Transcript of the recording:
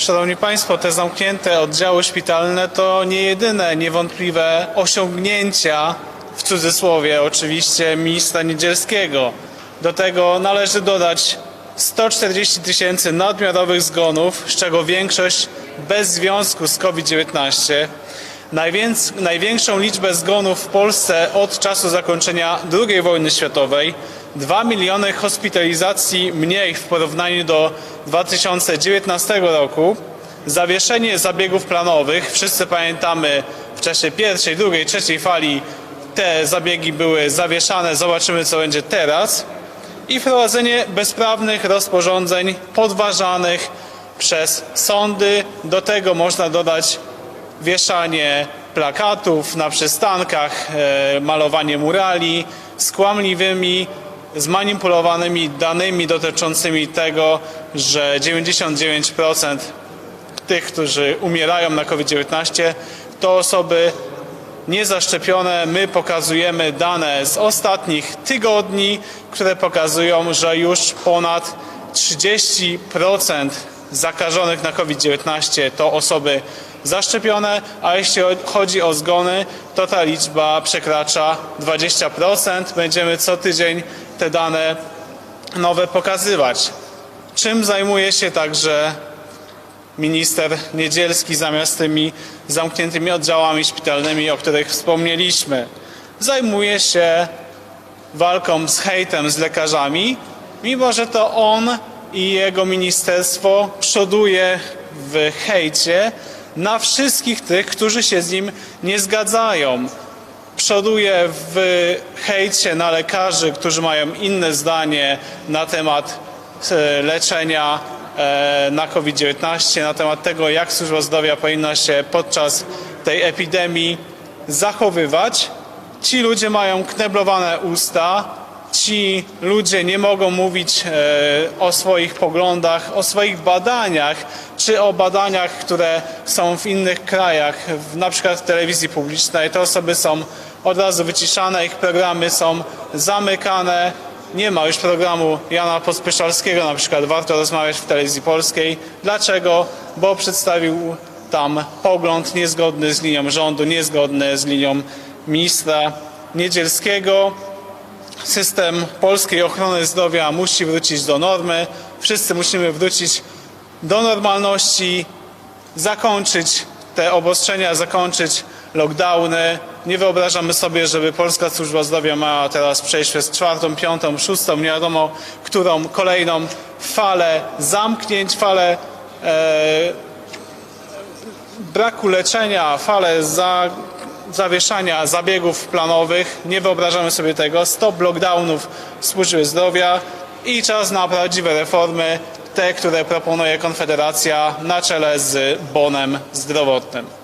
Szanowni Państwo, te zamknięte oddziały szpitalne to nie jedyne niewątpliwe osiągnięcia, w cudzysłowie oczywiście, ministra Niedzielskiego. Do tego należy dodać 140 tysięcy nadmiarowych zgonów, z czego większość bez związku z COVID-19. Najwięc, największą liczbę zgonów w Polsce od czasu zakończenia II wojny światowej. 2 miliony hospitalizacji mniej w porównaniu do 2019 roku. Zawieszenie zabiegów planowych. Wszyscy pamiętamy w czasie pierwszej, drugiej, trzeciej fali te zabiegi były zawieszane. Zobaczymy, co będzie teraz. I wprowadzenie bezprawnych rozporządzeń podważanych przez sądy. Do tego można dodać wieszanie plakatów na przystankach, e, malowanie murali z kłamliwymi, zmanipulowanymi danymi dotyczącymi tego, że 99% tych, którzy umierają na COVID-19, to osoby niezaszczepione. My pokazujemy dane z ostatnich tygodni, które pokazują, że już ponad 30% zakażonych na COVID-19 to osoby zaszczepione, a jeśli chodzi o zgony, to ta liczba przekracza 20%. Będziemy co tydzień te dane nowe pokazywać. Czym zajmuje się także minister Niedzielski zamiast tymi zamkniętymi oddziałami szpitalnymi, o których wspomnieliśmy? Zajmuje się walką z hejtem z lekarzami, mimo że to on i jego ministerstwo przoduje w hejcie na wszystkich tych, którzy się z nim nie zgadzają. Przoduje w hejcie na lekarzy, którzy mają inne zdanie na temat e, leczenia e, na COVID-19, na temat tego, jak służba zdrowia powinna się podczas tej epidemii zachowywać. Ci ludzie mają kneblowane usta, ci ludzie nie mogą mówić e, o swoich poglądach, o swoich badaniach, czy o badaniach, które są w innych krajach, na przykład w telewizji publicznej. Te osoby są od razu wyciszane, ich programy są zamykane. Nie ma już programu Jana Pospyszalskiego, na przykład warto rozmawiać w telewizji polskiej. Dlaczego? Bo przedstawił tam pogląd niezgodny z linią rządu, niezgodny z linią ministra Niedzielskiego. System polskiej ochrony zdrowia musi wrócić do normy. Wszyscy musimy wrócić do normalności, zakończyć te obostrzenia, zakończyć lockdowny. Nie wyobrażamy sobie, żeby polska służba zdrowia miała teraz przejść przez czwartą, piątą, szóstą, nie wiadomo którą kolejną falę zamknięć, falę e, braku leczenia, falę za, zawieszania zabiegów planowych. Nie wyobrażamy sobie tego. Stop lockdownów służby zdrowia i czas na prawdziwe reformy, te, które proponuje Konfederacja na czele z bonem zdrowotnym.